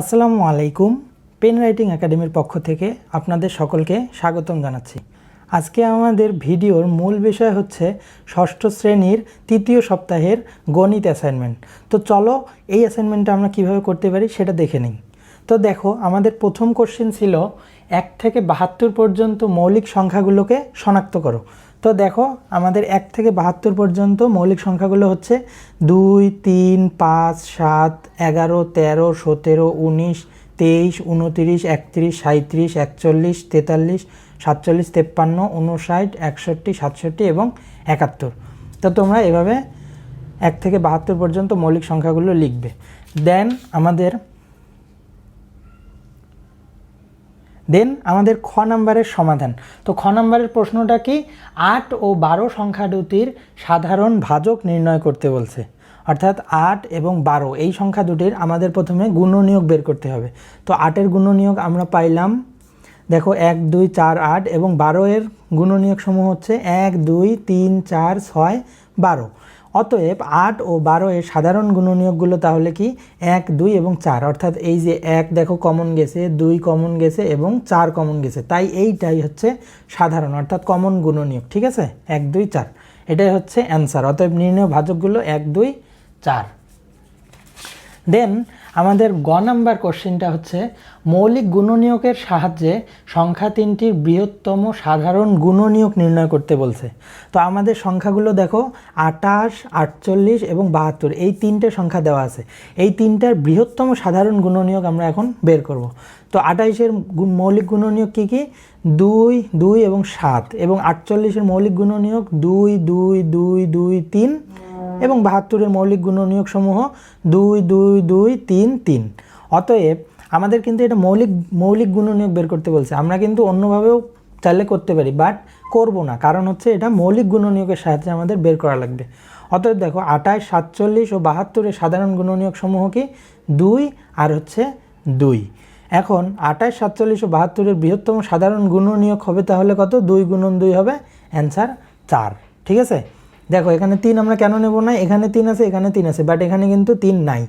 আসসালামু আলাইকুম। Pen writing একাডেমির পক্ষ থেকে আপনাদের সকলকে স্বাগতম জানাচ্ছি। আজকে আমাদের ভিডিওর মূল বিষয় হচ্ছে ষষ্ঠ শ্রেণির তৃতীয় সপ্তাহের গণিত অ্যাসাইনমেন্ট তো চলো এই অ্যাসাইনমেন্টটা আমরা কীভাবে করতে পারি সেটা দেখে নিই। তো দেখো, আমাদের প্রথম কোশ্চেন ছিল এক থেকে বাহাত্তর পর্যন্ত মৌলিক সংখ্যাগুলোকে শনাক্ত করো। তো দেখো, আমাদের এক থেকে বাহাত্তর পর্যন্ত মৌলিক সংখ্যাগুলো হচ্ছে দুই, তিন, পাঁচ, সাত, এগারো, তেরো, সতেরো, উনিশ, তেইশ, উনতিরিশ, একত্রিশ সাঁত্রিশ একচল্লিশ, তেতাল্লিশ, সাতচল্লিশ, তেপ্পান্ন উনষাট একষট্টি, সাতষট্টি এবং একাত্তর। তো তোমরা এভাবে এক থেকে বাহাত্তর পর্যন্ত মৌলিক সংখ্যাগুলো লিখবে। দেন আমাদের দেন আমাদের খ নাম্বারের সমাধান। তো খ নাম্বারের প্রশ্নটা কি? আট ও বারো সংখ্যা দুটির সাধারণ ভাজক নির্ণয় করতে বলছে। অর্থাৎ আট এবং বারো, এই সংখ্যা দুটির আমাদের প্রথমে গুণনীয়ক বের করতে হবে। তো আটের গুণনীয়ক আমরা পাইলাম, দেখো এক, দুই, চার, আট এবং বারো এর গুণনীয়ক সমূহ হচ্ছে এক, দুই, তিন, চার, ছয়, বারো। অতএব আট ও বারো এর সাধারণ গুণনীয়কগুলো তাহলে কি? এক, দুই এবং চার। অর্থাৎ এই যে এক, দেখো কমন গেছে, দুই কমন গেছে এবং চার কমন গেছে। তাই এইটাই হচ্ছে সাধারণ, অর্থাৎ কমন গুণনীয়ক, ঠিক আছে? এক, দুই, চার। এটাই হচ্ছে অ্যান্সার অতএব নির্ণয় ভাজকগুলো এক, দুই, চার। দেন আমাদের গ নাম্বার কোশ্চেনটা হচ্ছে, মৌলিক গুণনীয়কের সাহায্যে সংখ্যা তিনটির বৃহত্তম সাধারণ গুণনীয়ক নির্ণয় করতে বলছে। তো আমাদের সংখ্যাগুলো দেখো, আটাশ, আটচল্লিশ এবং বাহাত্তর, এই তিনটে সংখ্যা দেওয়া আছে। এই তিনটার বৃহত্তম সাধারণ গুণনীয়ক আমরা এখন বের করব। তো আটাইশের মৌলিক গুণনীয়ক কী কী? দুই দুই এবং সাত, এবং আটচল্লিশের মৌলিক গুণনীয়ক দুই দুই দুই দুই, তিন এবং বাহাত্তরের মৌলিক গুণনীয়ক সমূহ দুই দুই দুই, তিন তিন। অতএব আমাদের কিন্তু এটা মৌলিক মৌলিক গুণনীয়ক বের করতে বলছে। আমরা কিন্তু অন্যভাবেও চাইলে করতে পারি বাট করব না। কারণ হচ্ছে এটা মৌলিক গুণনীয়কের সাহায্যে আমাদের বের করা লাগবে। অতএব দেখো আঠাশ সাতচল্লিশ ও বাহাত্তরের সাধারণ গুণনীয়ক সমূহ কি? দুই আর হচ্ছে দুই। এখন আঠাশ সাতচল্লিশ ও বাহাত্তরের বৃহত্তম সাধারণ গুণনীয়ক হবে তাহলে কত? দুই গুণন দুই হবে অ্যান্সার চার। ঠিক আছে? দেখো, এখানে তিন আমরা কেন নেব না এখানে তিন আছে, এখানে তিন আছে বাট এখানে কিন্তু তিন নাই।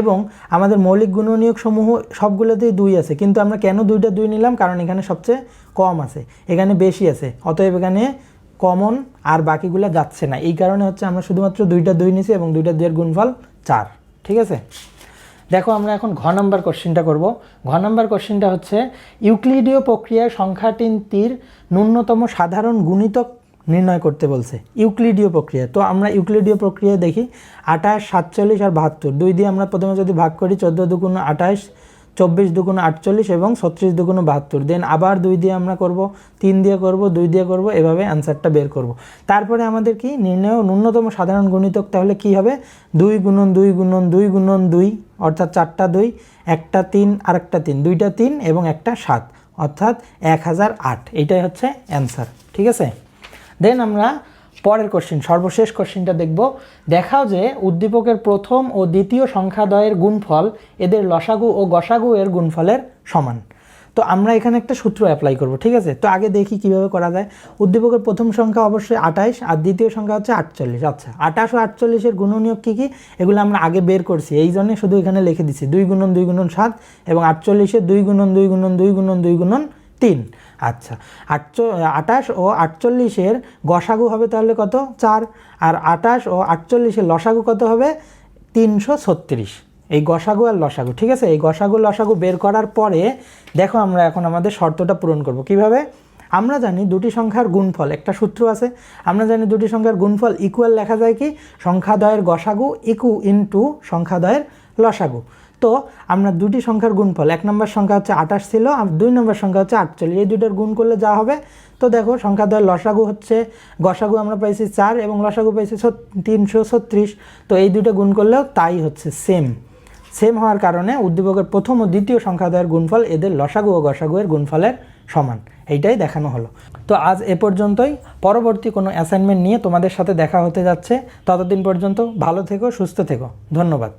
এবং আমাদের মৌলিক গুণনীয়ক সমূহ সবগুলোতেই দুই আছে, কিন্তু আমরা কেন দুইটা দুই নিলাম? কারণ এখানে সবচেয়ে কম আছে, এখানে বেশি আছে, অতএব এখানে কমন আর বাকিগুলো যাচ্ছে না। এই কারণে হচ্ছে আমরা শুধুমাত্র দুইটা দুই নিছি এবং দুইটা দুইয়ের গুণফল চার, ঠিক আছে? দেখো, আমরা এখন ঘ নাম্বার কোশ্চেনটা করব। ঘ নাম্বার কোশ্চেনটা হচ্ছে, ইউক্লিডীয় প্রক্রিয়ায় সংখ্যা তিনটির ন্যূনতম সাধারণ গুণিতক নির্ণয় করতে বলছে। ইউক্লিডীয় প্রক্রিয়া। তো আমরা ইউক্লিডীয় প্রক্রিয়া দেখি, আঠাশ, সাতচল্লিশ আর বাহাত্তর। দুই দিয়ে আমরা প্রথমে যদি ভাগ করি, চোদ্দ দুগুণ আঠাশ, চব্বিশ দুগুণ আটচল্লিশ এবং ছত্রিশ দুগুণ বাহাত্তর। দেন আবার দুই দিয়ে আমরা করব, তিন দিয়ে করব, দুই দিয়ে করব, এভাবে অ্যান্সারটা বের করব। তারপরে আমাদের কি? নির্ণয় ন্যূনতম সাধারণ গুণিতক তাহলে কি হবে? দুই গুণন দুই গুণন দুই গুণন দুই, অর্থাৎ চারটা দুই, একটা তিন আর একটা তিন। দুইটা তিন এবং একটা সাত, অর্থাৎ এক হাজার আট। এইটাই হচ্ছে অ্যান্সার ঠিক আছে? দেন আমরা পরের কোশ্চেন সর্বশেষ কোশ্চেনটা দেখব। দেখাও যে উদ্দীপকের প্রথম ও দ্বিতীয় সংখ্যাদয়ের গুণফল এদের লসাগু ও গসাগু এর গুণফলের সমান। তো আমরা এখানে একটা সূত্র অ্যাপ্লাই করব, ঠিক আছে? তো আগে দেখি কীভাবে করা যায়। উদ্দীপকের প্রথম সংখ্যা অবশ্যই আঠাইশ, আর দ্বিতীয় সংখ্যা হচ্ছে আটচল্লিশ। আচ্ছা আঠাশ ও আটচল্লিশের গুণনীয়ক কী কী? এগুলো আমরা আগে বের করছি। এই জন্যে শুধু এখানে লিখে দিচ্ছি, দুই গুণন দুই গুণন সাত এবং আটচল্লিশের দুই গুণন দুই গুণন দুই গুণন দুই গুণন তিন। আচ্ছা আটচ, আটাশ ও আটচল্লিশের গসাগু হবে তাহলে কত? চার। আর আটাশ ও আটচল্লিশের লসাগু কত হবে? তিনশো ছত্রিশ। এই গসাগু আর লসাগু, ঠিক আছে? এই গসাগু, লসাগু বের করার পরে দেখো আমরা এখন আমাদের শর্তটা পূরণ করব। কীভাবে? আমরা জানি দুটি সংখ্যার গুণফল, একটা সূত্র আছে। আমরা জানি দুটি সংখ্যার গুণফল ইকুয়াল লেখা যায় কি? সংখ্যাদয়ের গসাগু ইকু ইন্টু সংখ্যাদয়ের লসাগু। তো আমরা দুটি সংখ্যার গুণফল, এক নম্বর সংখ্যা হচ্ছে আঠাশ ছিল, আর দুই নম্বর সংখ্যা হচ্ছে আটচল্লিশ। এই দুইটার গুণ করলে যা হবে? তো দেখো, সংখ্যা সংখ্যাদ্বয়ের লসাগু হচ্ছে, গসাগু আমরা পাইছি চার এবং লসাগু পাইছি তিনশো ছত্রিশ। তো এই দুইটা গুণ করলেও তাই হচ্ছে সেম সেম হওয়ার কারণে উদ্দীপকের প্রথম ও দ্বিতীয় সংখ্যাদ্বয়ের গুণফল এদের লসাগু ও গসাগু এর গুণফলের সমান। এইটাই দেখানো হলো। তো আজ এ পর্যন্তই। পরবর্তী কোনো অ্যাসাইনমেন্ট নিয়ে তোমাদের সাথে দেখা হতে যাচ্ছে। ততদিন পর্যন্ত ভালো থেকো, সুস্থ থেকো। ধন্যবাদ।